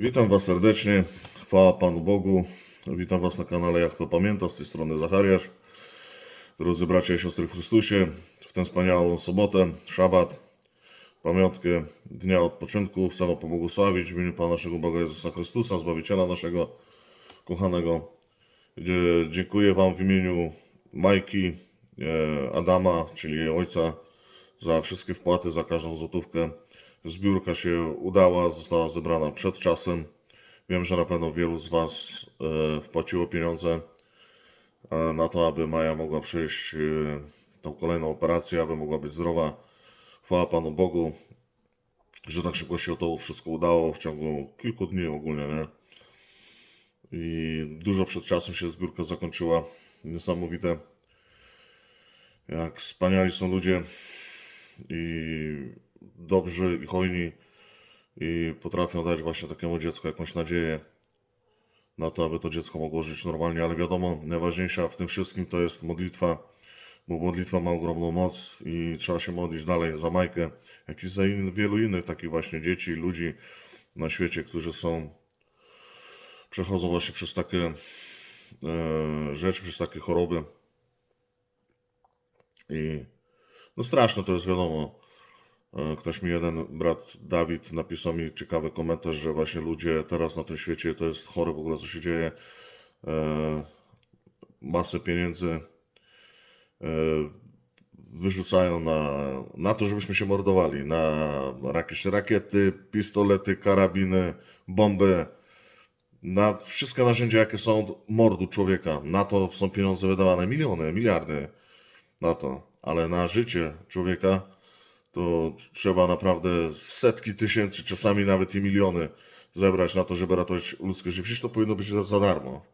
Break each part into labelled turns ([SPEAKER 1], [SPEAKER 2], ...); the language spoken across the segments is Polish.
[SPEAKER 1] Witam Was serdecznie. Chwała Panu Bogu. Witam Was na kanale Jachwę Pamięta. Z tej strony Zachariasz. Drodzy bracia i siostry w Chrystusie, w tę wspaniałą sobotę, szabat, pamiątkę Dnia Odpoczynku chcę Wam pobłogosławić w imieniu Pana naszego Boga Jezusa Chrystusa, Zbawiciela naszego kochanego. Dziękuję Wam w imieniu Majki, e, Adama, czyli jej ojca, za wszystkie wpłaty, za każdą złotówkę. Zbiórka się udała, została zebrana przed czasem. Wiem, że na pewno wielu z Was e, wpłaciło pieniądze e, na to, aby Maja mogła przejść e, tą kolejną operację, aby mogła być zdrowa. Chwała Panu Bogu, że tak szybko się to wszystko udało w ciągu kilku dni ogólnie, nie? I dużo przed czasem się zbiórka zakończyła. Niesamowite. Jak wspaniali są ludzie i dobrzy i hojni i potrafią dać właśnie takiemu dziecku jakąś nadzieję na to, aby to dziecko mogło żyć normalnie, ale wiadomo, najważniejsza w tym wszystkim to jest modlitwa, bo modlitwa ma ogromną moc i trzeba się modlić dalej za Majkę, jak i za in, wielu innych takich właśnie dzieci i ludzi na świecie, którzy są, przechodzą właśnie przez takie e, rzeczy, przez takie choroby i no straszne to jest wiadomo. E, Ktoś mi, jeden brat Dawid, napisał mi ciekawy komentarz, że właśnie ludzie teraz na tym świecie to jest chore w ogóle, co się dzieje. E, masę pieniędzy e, wyrzucają na, na to, żebyśmy się mordowali. Na jakieś rakiety, pistolety, karabiny, bomby. Na wszystkie narzędzia, jakie są do mordu człowieka. Na to są pieniądze wydawane. Miliony, miliardy na to. Ale na życie człowieka to trzeba naprawdę setki tysięcy, czasami nawet i miliony zebrać na to, żeby ratować ludzkie życie. Przecież to powinno być za darmo.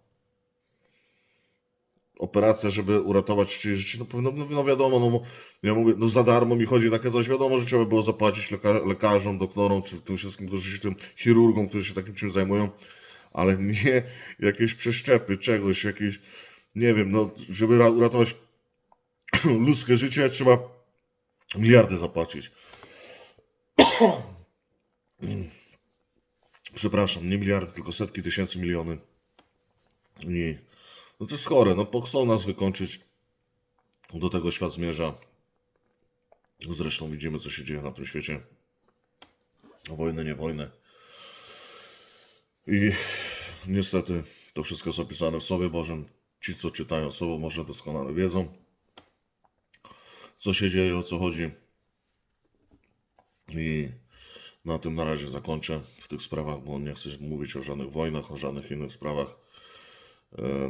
[SPEAKER 1] Operacja, żeby uratować czyjeś życie, no powinno, no, no wiadomo, no ja mówię, no za darmo mi chodzi takie coś, wiadomo, że trzeba było zapłacić leka lekarzom, doktorom, czy tym wszystkim, którzy się tym, chirurgom, którzy się takim czymś zajmują, ale nie jakieś przeszczepy, czegoś, jakieś, nie wiem, no, żeby ra- uratować ludzkie życie, trzeba miliardy zapłacić. Przepraszam, nie miliardy, tylko setki tysięcy, miliony. I no to jest chore, no po- chcą nas wykończyć. Do tego świat zmierza. Zresztą widzimy, co się dzieje na tym świecie. Wojny, nie wojny. I niestety to wszystko jest opisane w Słowie Bożym. Ci, co czytają Słowo, może doskonale wiedzą, co się dzieje, o co chodzi. I na tym na razie zakończę w tych sprawach, bo nie chcę mówić o żadnych wojnach, o żadnych innych sprawach.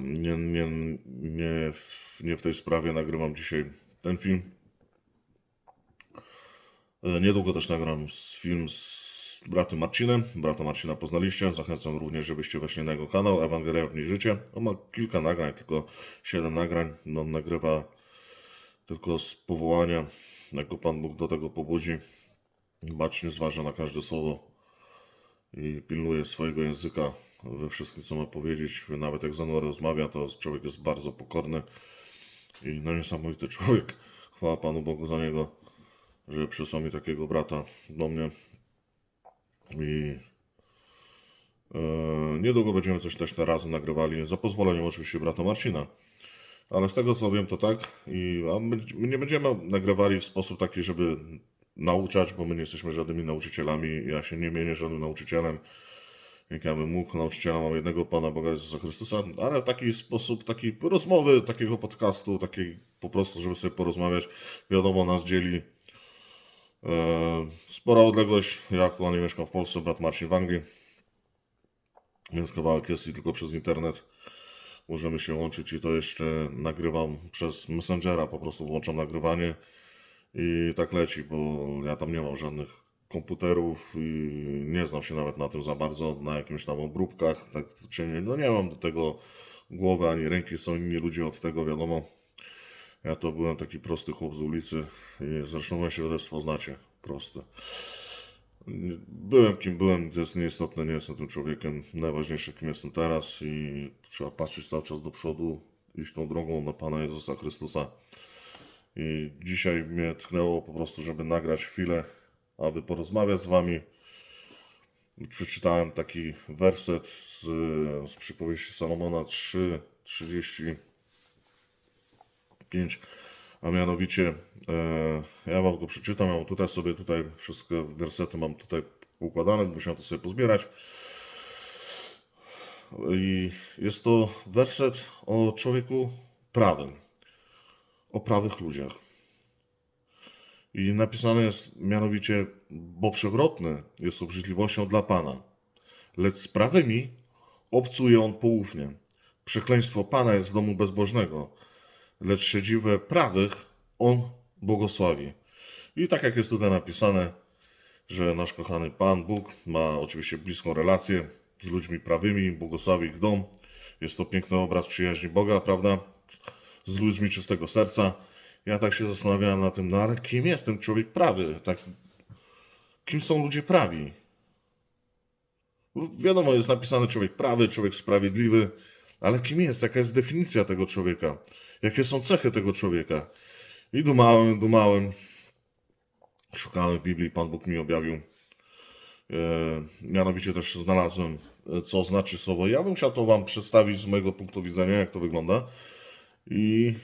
[SPEAKER 1] Nie, nie, nie, w, nie w tej sprawie nagrywam dzisiaj ten film. E, Niedługo też nagram film z bratem Marcinem. Brata Marcina poznaliście. Zachęcam również, żebyście weszli na jego kanał Ewangelia w życie. On ma kilka nagrań, tylko 7 nagrań. No, on nagrywa tylko z powołania, jak go Pan Bóg do tego pobudzi. Bacznie zważa na każde słowo i pilnuje swojego języka we wszystkim, co ma powiedzieć. Nawet jak ze mną rozmawia, to człowiek jest bardzo pokorny i no niesamowity człowiek. Chwała Panu Bogu za niego, że przysłał mi takiego brata do mnie. I e, niedługo będziemy coś też na razem nagrywali, za pozwoleniem oczywiście brata Marcina. Ale z tego co wiem, to tak. I my nie będziemy nagrywali w sposób taki, żeby nauczać, bo my nie jesteśmy żadnymi nauczycielami. Ja się nie mienię żadnym nauczycielem. Jak ja bym mógł, nauczyciela mam jednego Pana Boga Jezusa Chrystusa, ale w taki sposób, takiej rozmowy, takiego podcastu, takiej po prostu, żeby sobie porozmawiać. Wiadomo, nas dzieli e, spora odległość. Ja aktualnie mieszkam w Polsce, brat Marcin w Anglii. Więc kawałek jest i tylko przez internet możemy się łączyć i to jeszcze nagrywam przez Messengera, po prostu włączam nagrywanie i tak leci, bo ja tam nie mam żadnych komputerów i nie znam się nawet na tym za bardzo, na jakimś tam obróbkach, tak, no nie mam do tego głowy ani ręki, są inni ludzie od tego, wiadomo. Ja to byłem taki prosty chłop z ulicy i zresztą moje świadectwo znacie, proste. Byłem kim byłem, to jest nieistotne, nie jestem tym człowiekiem. Najważniejsze kim jestem teraz i trzeba patrzeć cały czas do przodu, iść tą drogą na Pana Jezusa Chrystusa. I dzisiaj mnie tknęło po prostu, żeby nagrać chwilę, aby porozmawiać z Wami. przeczytałem taki werset z, z przypowieści Salomona 3, 35, a mianowicie e, ja wam go przeczytam, ja mam tutaj sobie tutaj wszystkie wersety mam tutaj układane, musiałem to sobie pozbierać. I jest to werset o człowieku prawym, o prawych ludziach. I napisane jest mianowicie, bo przewrotny jest obrzydliwością dla Pana, lecz z prawymi obcuje on poufnie. Przekleństwo Pana jest w domu bezbożnego, lecz siedziwę prawych on błogosławi. I tak jak jest tutaj napisane, że nasz kochany Pan Bóg ma oczywiście bliską relację z ludźmi prawymi, błogosławi ich dom. Jest to piękny obraz przyjaźni Boga, prawda? Z ludźmi czystego serca. Ja tak się zastanawiałem na tym, no ale kim jest ten człowiek prawy? Tak, kim są ludzie prawi? Wiadomo, jest napisane człowiek prawy, człowiek sprawiedliwy, ale kim jest? Jaka jest definicja tego człowieka? Jakie są cechy tego człowieka? I dumałem, dumałem. Szukałem w Biblii, Pan Bóg mi objawił. E, mianowicie też znalazłem, e, co znaczy słowo. Ja bym chciał to Wam przedstawić z mojego punktu widzenia, jak to wygląda. I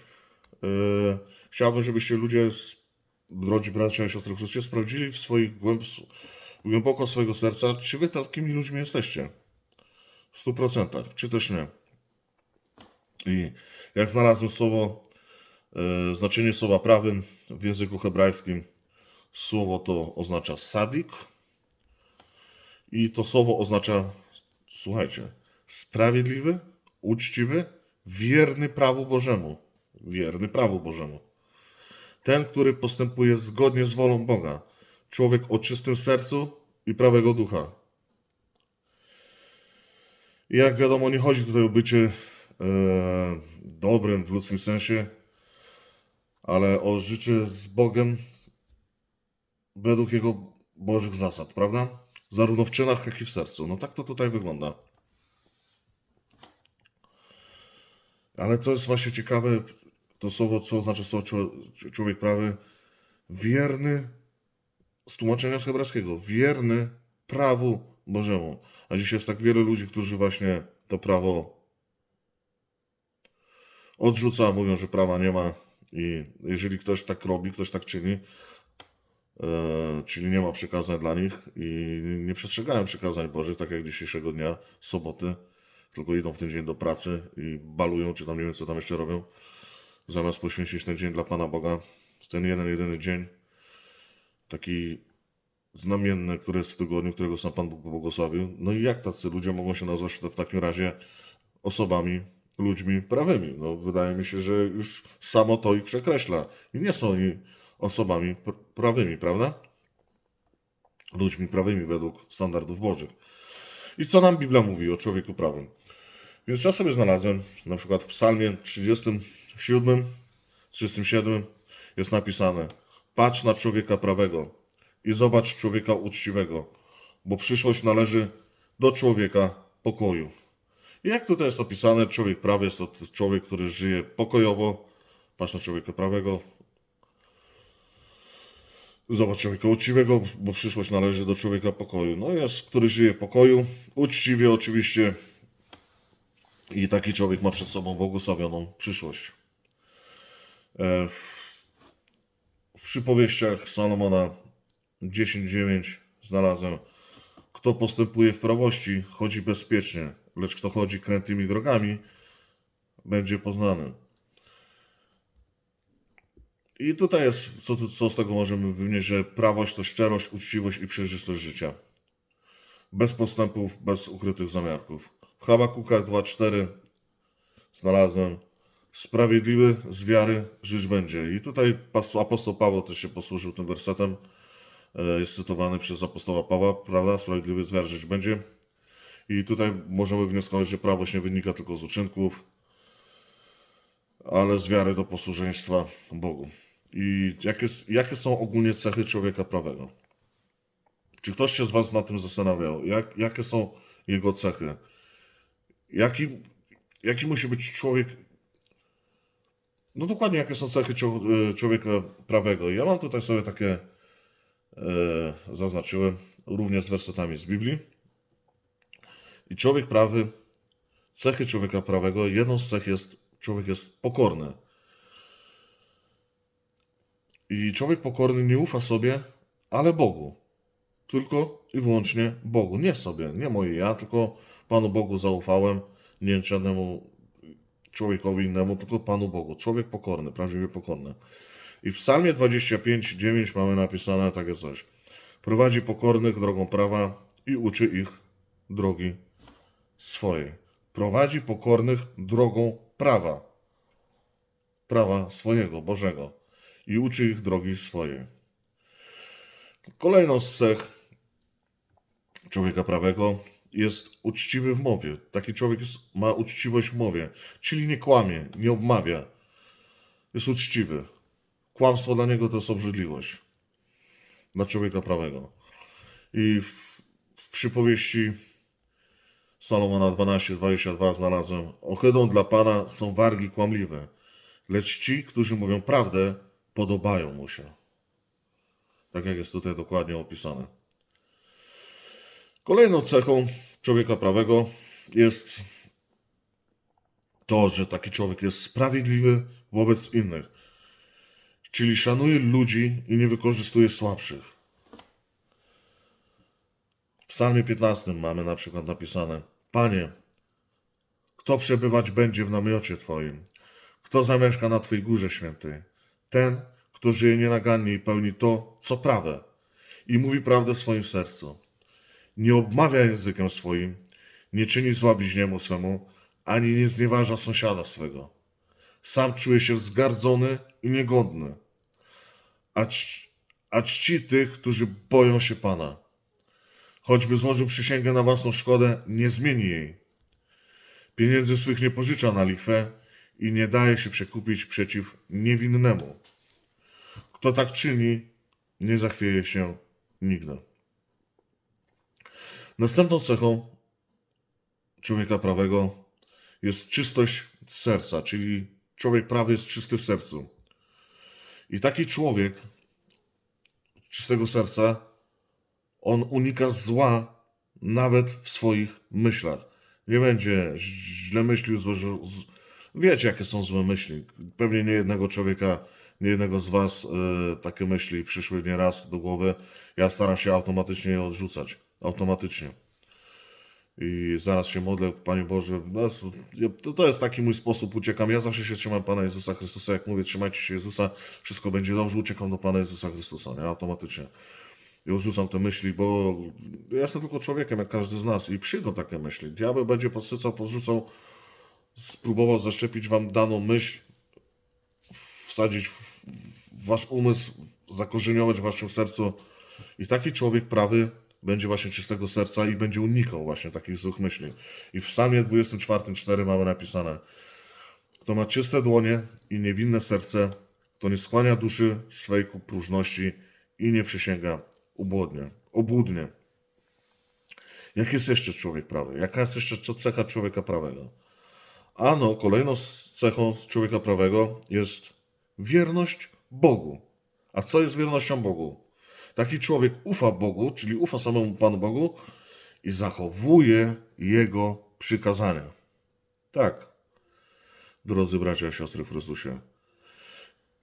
[SPEAKER 1] e, chciałbym, żebyście ludzie, drodzy bracia i siostry Chrystusie, sprawdzili w swoich głęb, głęboko swojego serca, czy Wy takimi ludźmi jesteście. W stu procentach, czy też nie. I jak znalazłem słowo, e, znaczenie słowa prawym w języku hebrajskim, słowo to oznacza sadik, i to słowo oznacza, słuchajcie, sprawiedliwy, uczciwy, wierny prawu Bożemu. Wierny prawu Bożemu. Ten, który postępuje zgodnie z wolą Boga. Człowiek o czystym sercu i prawego ducha. I jak wiadomo, nie chodzi tutaj o bycie dobrym w ludzkim sensie, ale o życie z Bogiem według Jego Bożych zasad, prawda? Zarówno w czynach, jak i w sercu. No tak to tutaj wygląda. Ale to jest właśnie ciekawe, to słowo, co oznacza słowo czło- człowiek prawy, wierny, z tłumaczenia z hebrajskiego, wierny prawu Bożemu. A dzisiaj jest tak wiele ludzi, którzy właśnie to prawo odrzuca, mówią, że prawa nie ma i jeżeli ktoś tak robi, ktoś tak czyni, e, czyli nie ma przykazań dla nich i nie przestrzegają przykazań Bożych, tak jak dzisiejszego dnia, soboty, tylko idą w ten dzień do pracy i balują, czy tam nie wiem, co tam jeszcze robią, zamiast poświęcić ten dzień dla Pana Boga, ten jeden, jedyny dzień, taki znamienny, który jest w tygodniu, którego sam Pan Bóg błogosławił. No i jak tacy ludzie mogą się nazwać w takim razie osobami, ludźmi prawymi? No wydaje mi się, że już samo to ich przekreśla. I nie są oni osobami pr- prawymi, prawda? Ludźmi prawymi według standardów bożych. I co nam Biblia mówi o człowieku prawym? Więc ja sobie znalazłem, na przykład w Psalmie 37, 37 jest napisane: Patrz na człowieka prawego i zobacz człowieka uczciwego, bo przyszłość należy do człowieka pokoju. Jak tutaj jest opisane, człowiek prawy jest to człowiek, który żyje pokojowo. Patrz na człowieka prawego. Zobacz człowieka uczciwego, bo przyszłość należy do człowieka pokoju. No jest, który żyje w pokoju, uczciwie oczywiście. I taki człowiek ma przed sobą błogosławioną przyszłość. E, W, w przypowieściach Salomona 10.9 znalazłem Kto postępuje w prawości, chodzi bezpiecznie, lecz kto chodzi krętymi drogami, będzie poznany. I tutaj jest, co, co z tego możemy wynieść, że prawość to szczerość, uczciwość i przejrzystość życia. Bez postępów, bez ukrytych zamiarków. W Habakukach 2.4 znalazłem Sprawiedliwy z wiary żyć będzie. I tutaj apostoł Paweł też się posłużył tym wersetem. E, Jest cytowany przez apostoła Pawła, prawda? Sprawiedliwy z wiary żyć będzie. I tutaj możemy wnioskować, że prawość nie wynika tylko z uczynków, ale z wiary do posłuszeństwa Bogu. I jakie, jakie są ogólnie cechy człowieka prawego? Czy ktoś się z Was nad tym zastanawiał? Jak, jakie są jego cechy? Jaki, jaki musi być człowiek? No dokładnie, jakie są cechy y, człowieka prawego? Ja mam tutaj sobie takie, e, zaznaczyłem, również z wersetami z Biblii. I człowiek prawy, cechy człowieka prawego, jedną z cech jest, człowiek jest pokorny. I człowiek pokorny nie ufa sobie, ale Bogu. Tylko i wyłącznie Bogu. Nie sobie, nie moje ja, tylko Panu Bogu zaufałem, nie żadnemu człowiekowi innemu, tylko Panu Bogu. Człowiek pokorny, prawdziwie pokorny. I w Psalmie 25, 9 mamy napisane takie coś. Prowadzi pokornych drogą prawa i uczy ich drogi swojej. Prowadzi pokornych drogą prawa. Prawa swojego, Bożego. I uczy ich drogi swojej. Kolejną z cech człowieka prawego jest uczciwy w mowie. Taki człowiek jest, ma uczciwość w mowie, czyli nie kłamie, nie obmawia. Jest uczciwy. Kłamstwo dla niego to jest obrzydliwość. Dla człowieka prawego. I w, w przypowieści Salomona 12:22 znalazłem: Ohydą dla Pana są wargi kłamliwe, lecz ci, którzy mówią prawdę, podobają mu się. Tak jak jest tutaj dokładnie opisane. Kolejną cechą człowieka prawego jest to, że taki człowiek jest sprawiedliwy wobec innych, czyli szanuje ludzi i nie wykorzystuje słabszych. W Psalmie 15 mamy na przykład napisane: Panie, kto przebywać będzie w namiocie Twoim? Kto zamieszka na Twojej górze świętej? Ten, kto żyje nienagannie i pełni to, co prawe, i mówi prawdę w swoim sercu. Nie obmawia językiem swoim, nie czyni zła bliźniemu swemu, ani nie znieważa sąsiada swego. Sam czuje się zgardzony i niegodny, a, czci, a czci tych, którzy boją się Pana. Choćby złożył przysięgę na własną szkodę, nie zmieni jej. Pieniędzy swych nie pożycza na lichwę i nie daje się przekupić przeciw niewinnemu. Kto tak czyni, nie zachwieje się nigdy. Następną cechą człowieka prawego jest czystość serca, czyli człowiek prawy jest czysty w sercu. I taki człowiek czystego serca, on unika zła nawet w swoich myślach. Nie będzie źle myślił, złożył. z- Wiecie, jakie są złe myśli. Pewnie nie jednego człowieka, nie jednego z Was e, takie myśli przyszły nieraz do głowy. Ja staram się automatycznie je odrzucać. Automatycznie. I zaraz się modlę, Panie Boże. No, to, to jest taki mój sposób, uciekam. Ja zawsze się trzymam Pana Jezusa Chrystusa. Jak mówię, trzymajcie się Jezusa, wszystko będzie dobrze. Uciekam do Pana Jezusa Chrystusa, nie? Automatycznie. I odrzucam te myśli, bo ja jestem tylko człowiekiem, jak każdy z nas. I przyjdą takie myśli. Diabeł będzie podsycał, podrzucał, spróbował zaszczepić Wam daną myśl, wsadzić w Wasz umysł, zakorzeniować w Waszym sercu. I taki człowiek prawy będzie właśnie czystego serca i będzie unikał właśnie takich złych myśli. I w Psalmie 24:4 mamy napisane: Kto ma czyste dłonie i niewinne serce, kto nie skłania duszy swej ku próżności i nie przysięga ubłodnie, obłudnie. Jak jest jeszcze człowiek prawy? Jaka jest jeszcze cecha człowieka prawego? Ano, kolejną cechą człowieka prawego jest wierność Bogu. A co jest wiernością Bogu? Taki człowiek ufa Bogu, czyli ufa samemu Panu Bogu i zachowuje Jego przykazania. Tak, drodzy bracia i siostry w Chrystusie.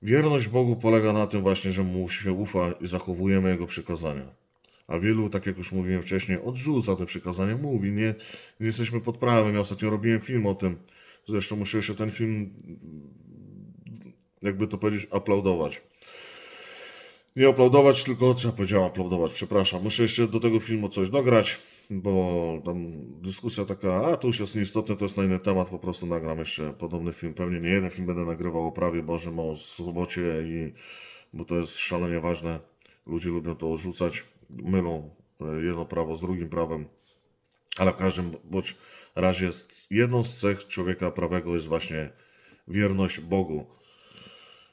[SPEAKER 1] Wierność Bogu polega na tym właśnie, że Mu się ufa i zachowujemy Jego przykazania. A wielu, tak jak już mówiłem wcześniej, odrzuca te przykazania, mówi, nie, nie jesteśmy pod prawem. Ja ostatnio robiłem film o tym. Zresztą muszę jeszcze ten film, jakby to powiedzieć, aplaudować. Nie aplaudować, tylko co ja powiedziałem, aplaudować, przepraszam. Muszę jeszcze do tego filmu coś dograć, bo tam dyskusja taka, a to już jest nieistotne, to jest na inny temat, po prostu nagram jeszcze podobny film. Pewnie nie jeden film będę nagrywał o prawie Bożym, o sobocie i bo to jest szalenie ważne. Ludzie lubią to odrzucać, mylą e, jedno prawo z drugim prawem. Ale w każdym bądź razie jedną z cech człowieka prawego jest właśnie wierność Bogu,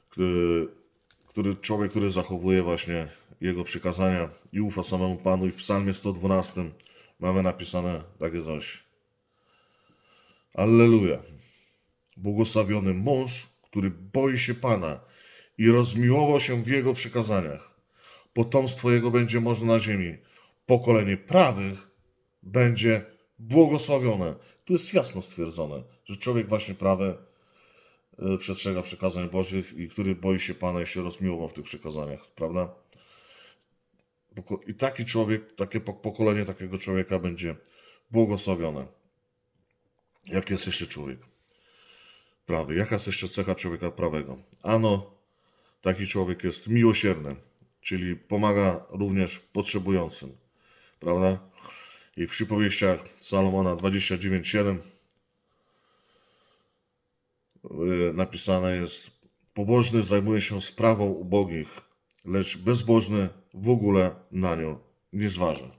[SPEAKER 1] który, który człowiek, który zachowuje właśnie jego przykazania i ufa samemu Panu. I w Psalmie 112 mamy napisane takie coś. Alleluja. Błogosławiony mąż, który boi się Pana i rozmiłował się w jego przykazaniach. Potomstwo jego będzie można na ziemi. Pokolenie prawych będzie błogosławione. Tu jest jasno stwierdzone, że człowiek właśnie prawy y, przestrzega przykazań Bożych i który boi się Pana i się rozmiłował w tych przykazaniach, prawda? I taki człowiek, takie pok- pokolenie takiego człowieka będzie błogosławione. Jak jest jeszcze człowiek prawy? Jaka jest jeszcze cecha człowieka prawego? Ano, taki człowiek jest miłosierny, czyli pomaga również potrzebującym, prawda? I w przypowieściach Salomona 29:7 yy, napisane jest: Pobożny zajmuje się sprawą ubogich, lecz bezbożny w ogóle na nią nie zważa.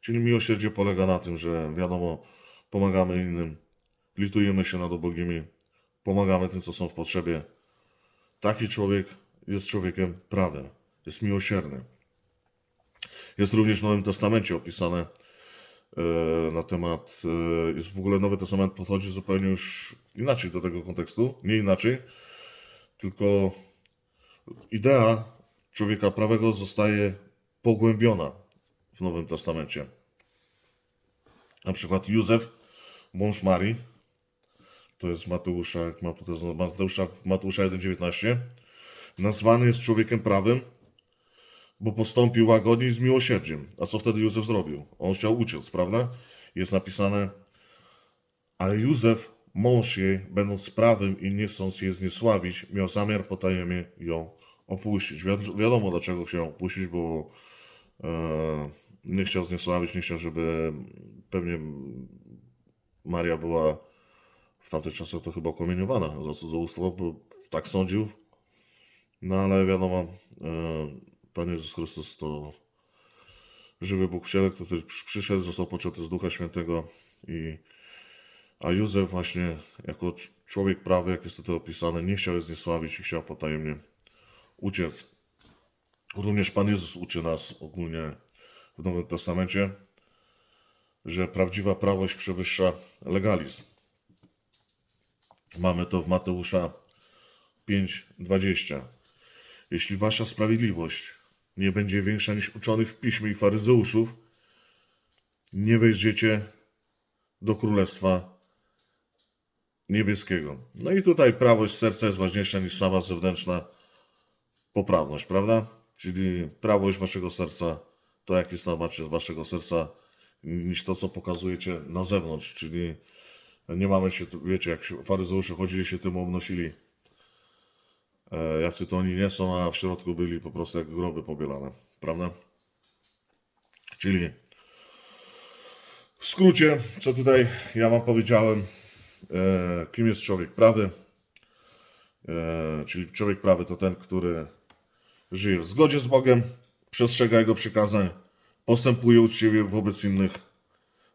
[SPEAKER 1] Czyli miłosierdzie polega na tym, że wiadomo, pomagamy innym, litujemy się nad ubogimi, pomagamy tym, co są w potrzebie. Taki człowiek jest człowiekiem prawym, jest miłosierny. Jest również w Nowym Testamencie opisane e, na temat, e, jest w ogóle Nowy Testament podchodzi zupełnie już inaczej do tego kontekstu, nie inaczej, tylko idea człowieka prawego zostaje pogłębiona w Nowym Testamencie. Na przykład Józef, mąż Marii, to jest Mateusza, jak mam tutaj Mateusza, Mateusza 1,19, nazwany jest człowiekiem prawym, bo postąpił łagodnie i z miłosierdziem. A co wtedy Józef zrobił? On chciał uciec, prawda? Jest napisane, ale Józef, mąż jej, będąc prawym i nie chcąc jej zniesławić, miał zamiar potajemnie ją opuścić. Wi- wiadomo, dlaczego chciał opuścić, bo e, nie chciał zniesławić, nie chciał, żeby pewnie Maria była w tamtych czasach to chyba okamieniowana za cudzołóstwo, bo tak sądził. No ale wiadomo, e, Pan Jezus Chrystus to żywy Bóg w ciele, który przyszedł, został poczęty z Ducha Świętego i a Józef właśnie jako cz- człowiek prawy, jak jest tutaj opisane, nie chciał zniesławić i chciał potajemnie uciec. Również Pan Jezus uczy nas ogólnie w Nowym Testamencie, że prawdziwa prawość przewyższa legalizm. Mamy to w Mateusza 5:20. Jeśli wasza sprawiedliwość nie będzie większa niż uczonych w piśmie i faryzeuszów, nie wejdziecie do królestwa niebieskiego. No i tutaj prawość serca jest ważniejsza niż sama zewnętrzna poprawność, prawda? Czyli prawość waszego serca, to jaki stan macie z waszego serca, niż to, co pokazujecie na zewnątrz, czyli nie mamy się, wiecie, jak faryzeusze chodzili się tym obnosili, e, jacy to oni nie są, a w środku byli po prostu jak groby pobielane, prawda? Czyli w skrócie, co tutaj ja wam powiedziałem, kim jest człowiek prawy, e, czyli człowiek prawy to ten, który żyje w zgodzie z Bogiem, przestrzega Jego przykazań, postępuje uczciwie wobec innych,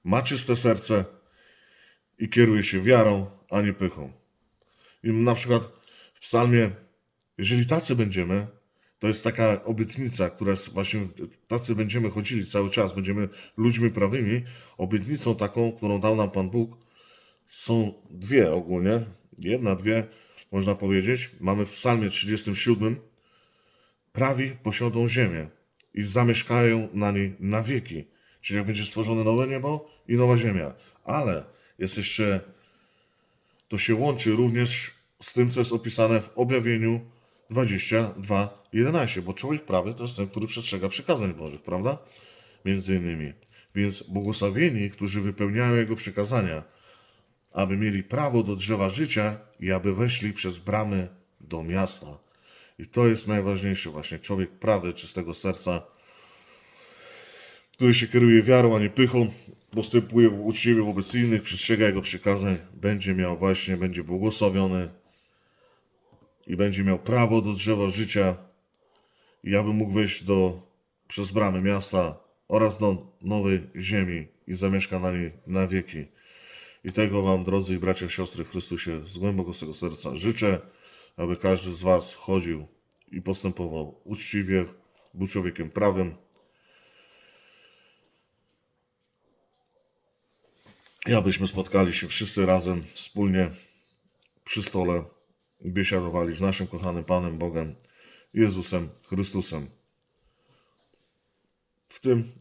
[SPEAKER 1] ma czyste serce i kieruje się wiarą, a nie pychą. I na przykład w psalmie, jeżeli tacy będziemy, to jest taka obietnica, która jest właśnie, tacy będziemy chodzili cały czas, będziemy ludźmi prawymi. Obietnicą taką, którą dał nam Pan Bóg, są dwie ogólnie. Jedna, dwie, można powiedzieć. Mamy w psalmie 37. Prawi posiądą ziemię i zamieszkają na niej na wieki. Czyli jak będzie stworzone nowe niebo i nowa ziemia. Ale jest jeszcze, to się łączy również z tym, co jest opisane w objawieniu 22:11, bo człowiek prawy to jest ten, który przestrzega przykazań Bożych, prawda? Między innymi. Więc błogosławieni, którzy wypełniają Jego przykazania, aby mieli prawo do drzewa życia i aby weszli przez bramy do miasta. I to jest najważniejsze właśnie. Człowiek prawy, czystego serca, który się kieruje wiarą, a nie pychą, postępuje uczciwie wobec innych, przestrzega Jego przykazań, będzie miał właśnie, będzie błogosławiony i będzie miał prawo do drzewa życia i aby mógł wejść do, przez bramy miasta oraz do nowej ziemi i zamieszka na niej na wieki. I tego Wam, drodzy bracia i siostry w Chrystusie, z głęboko swego serca życzę, aby każdy z Was chodził i postępował uczciwie, był człowiekiem prawym. I abyśmy spotkali się wszyscy razem, wspólnie przy stole biesiadowali z naszym kochanym Panem Bogiem, Jezusem Chrystusem. W tym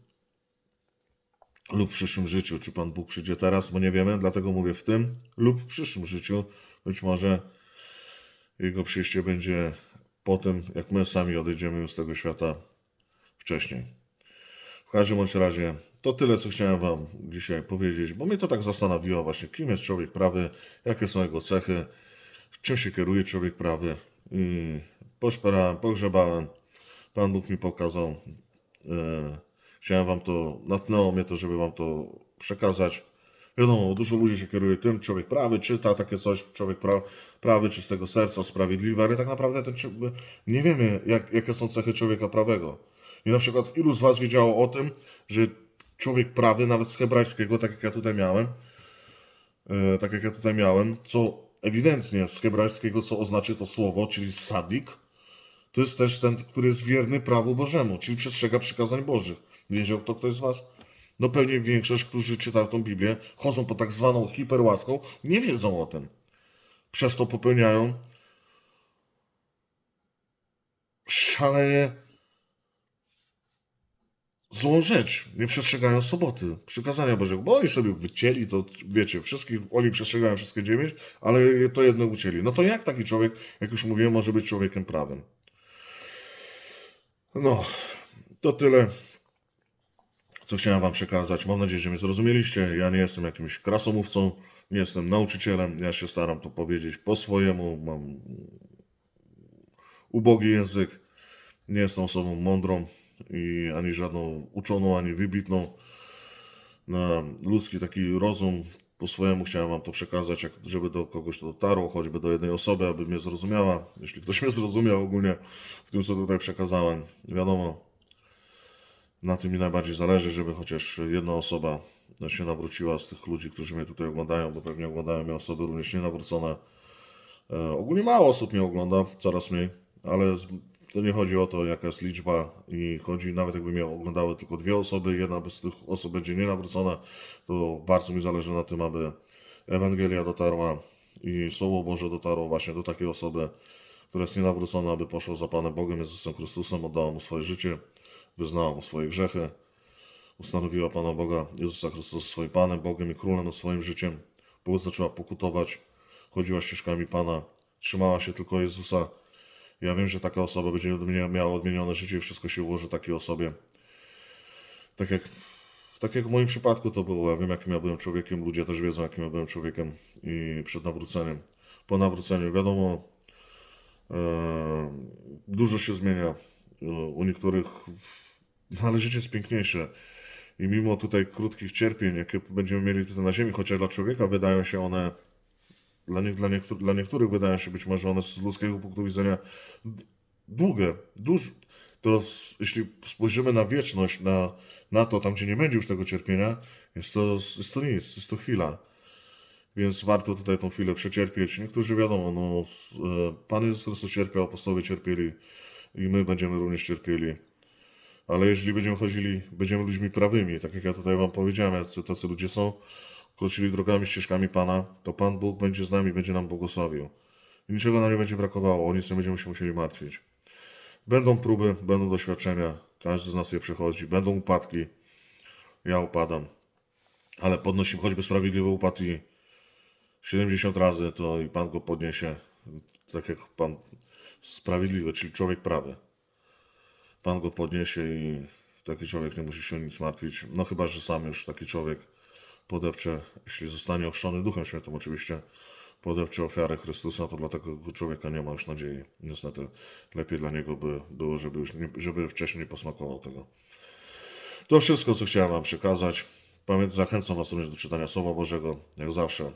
[SPEAKER 1] lub w przyszłym życiu. Czy Pan Bóg przyjdzie teraz, bo nie wiemy, dlatego mówię w tym lub w przyszłym życiu. Być może Jego przyjście będzie po tym, jak my sami odejdziemy z tego świata wcześniej. W każdym bądź razie to tyle, co chciałem Wam dzisiaj powiedzieć, bo mnie to tak zastanowiło właśnie, kim jest człowiek prawy, jakie są jego cechy, czym się kieruje człowiek prawy. I poszperałem, pogrzebałem, Pan Bóg mi pokazał. E, chciałem Wam to, natnęło mnie to, żeby Wam to przekazać. Wiadomo, dużo ludzi się kieruje tym, człowiek prawy czyta takie coś, człowiek pra, prawy, czystego serca, sprawiedliwy, ale tak naprawdę ten, nie wiemy, jak, jakie są cechy człowieka prawego. I na przykład ilu z Was wiedziało o tym, że człowiek prawy, nawet z hebrajskiego, tak jak ja tutaj miałem, e, tak jak ja tutaj miałem, co ewidentnie z hebrajskiego, co oznacza to słowo, czyli sadik, to jest też ten, który jest wierny prawu Bożemu, czyli przestrzega przykazań Bożych. Wiedział kto ktoś z Was? No pewnie większość, którzy czytają tą Biblię, chodzą po tak zwaną hiperłaską, nie wiedzą o tym. Przez to popełniają szalenie złą rzecz. Nie przestrzegają soboty, przykazania Bożego, bo oni sobie wycięli to, wiecie, wszystkich, oni przestrzegają wszystkie dziewięć, ale to jedno ucięli. No to jak taki człowiek, jak już mówiłem, może być człowiekiem prawym? No, to tyle, co chciałem Wam przekazać. Mam nadzieję, że mnie zrozumieliście. Ja nie jestem jakimś krasomówcą, nie jestem nauczycielem. Ja się staram to powiedzieć po swojemu. Mam ubogi język. Nie jestem osobą mądrą i ani żadną uczoną, ani wybitną. Na ludzki taki rozum po swojemu chciałem Wam to przekazać, jak, żeby do kogoś to dotarło, choćby do jednej osoby, aby mnie zrozumiała. Jeśli ktoś mnie zrozumiał ogólnie w tym, co tutaj przekazałem, wiadomo, na tym mi najbardziej zależy, żeby chociaż jedna osoba się nawróciła z tych ludzi, którzy mnie tutaj oglądają, bo pewnie oglądają mnie osoby również nienawrócone. E, ogólnie mało osób mnie ogląda, coraz mniej, ale z, to nie chodzi o to, jaka jest liczba i chodzi, nawet jakby mnie oglądały tylko dwie osoby, jedna z tych osób będzie nienawrócona, to bardzo mi zależy na tym, aby Ewangelia dotarła i Słowo Boże dotarło właśnie do takiej osoby, która jest nienawrócona, aby poszła za Panem Bogiem Jezusem Chrystusem, oddała Mu swoje życie, wyznała Mu swoje grzechy, ustanowiła Pana Boga Jezusa Chrystusa swoim Panem, Bogiem i Królem nad swoim życiem, bo zaczęła pokutować, chodziła ścieżkami Pana, trzymała się tylko Jezusa. Ja wiem, że taka osoba będzie miała odmienione życie i wszystko się ułoży takiej osobie. Tak jak, tak jak w moim przypadku to było. Ja wiem, jakim ja byłem człowiekiem, ludzie też wiedzą, jakim ja byłem człowiekiem i przed nawróceniem. Po nawróceniu, wiadomo, e, dużo się zmienia. E, u niektórych, w- ale życie jest piękniejsze. I mimo tutaj krótkich cierpień, jakie będziemy mieli tutaj na ziemi, chociaż dla człowieka wydają się one, dla, nie, dla, niektó- dla niektórych wydają się być może one z ludzkiego punktu widzenia długie, duż, to jeśli spojrzymy na wieczność, na, na to, tam gdzie nie będzie już tego cierpienia, jest to, jest to nic, jest to chwila. Więc warto tutaj tą chwilę przecierpieć. Niektórzy wiadomo, no, e, Pan Jezus Chrystus cierpiał, apostołowie cierpieli i my będziemy również cierpieli. Ale jeżeli będziemy chodzili, będziemy ludźmi prawymi, tak jak ja tutaj Wam powiedziałem, jacy tacy ludzie są, kroczyli drogami, ścieżkami Pana, to Pan Bóg będzie z nami, będzie nam błogosławił. I niczego nam nie będzie brakowało, o nic nie będziemy się musieli martwić. Będą próby, będą doświadczenia, każdy z nas je przechodzi, będą upadki. Ja upadam, ale podnosi choćby sprawiedliwy upadł i 70 razy, to i Pan go podniesie, tak jak Pan sprawiedliwy, czyli człowiek prawy. Pan go podniesie i taki człowiek nie musi się nic martwić. No chyba, że sam już taki człowiek podepcze, jeśli zostanie ochrzczony Duchem Świętym oczywiście, podepcze ofiarę Chrystusa, to dla takiego człowieka nie ma już nadziei. Niestety lepiej dla niego by było, żeby, już nie, żeby wcześniej nie posmakował tego. To wszystko, co chciałem Wam przekazać. Zachęcam Was również do czytania Słowa Bożego, jak zawsze.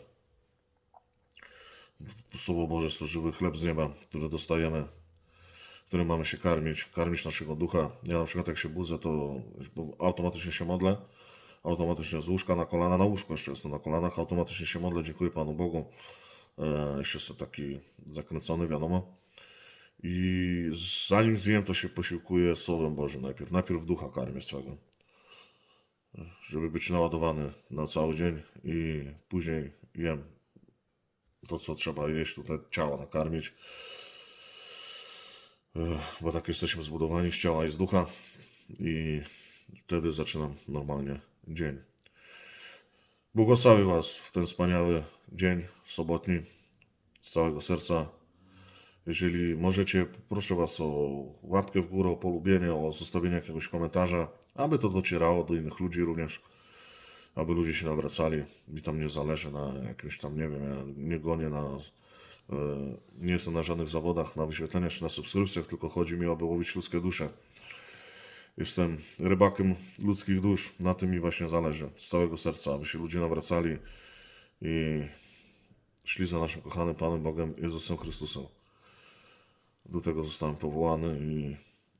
[SPEAKER 1] Słowo Boże żywy chleb z nieba, który dostajemy którym mamy się karmić, karmić naszego ducha. Ja na przykład jak się budzę, to automatycznie się modlę, automatycznie z łóżka na kolana, na łóżku jeszcze jestem na kolanach, automatycznie się modlę, dziękuję Panu Bogu. E, jeszcze jestem taki zakręcony, wiadomo. I zanim zjem, to się posiłkuję Słowem Bożym najpierw. Najpierw ducha karmię swego, żeby być naładowany na cały dzień i później jem to, co trzeba jeść, tutaj ciała nakarmić. Bo tak jesteśmy zbudowani z ciała i z ducha i wtedy zaczynam normalnie dzień. Błogosławię Was w ten wspaniały dzień sobotni z całego serca. Jeżeli możecie, proszę Was o łapkę w górę, o polubienie, o zostawienie jakiegoś komentarza, aby to docierało do innych ludzi również, aby ludzie się nawracali. Mi tam nie zależy na jakimś tam, nie wiem, ja nie gonię na, e, nie jestem na żadnych zawodach, na wyświetleniach czy na subskrypcjach, tylko chodzi mi aby łowić ludzkie dusze. Jestem rybakiem ludzkich dusz, na tym mi właśnie zależy, z całego serca, aby się ludzie nawracali i szli za naszym kochanym Panem Bogiem Jezusem Chrystusem. Do tego zostałem powołany i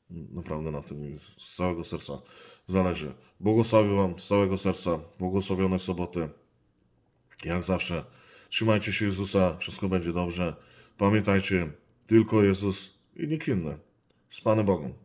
[SPEAKER 1] naprawdę na tym z całego serca zależy. Błogosławię Wam z całego serca, błogosławionej soboty. Jak zawsze, trzymajcie się Jezusa, wszystko będzie dobrze. Pamiętajcie, tylko Jezus i nikt inny. Z Panem Bogiem.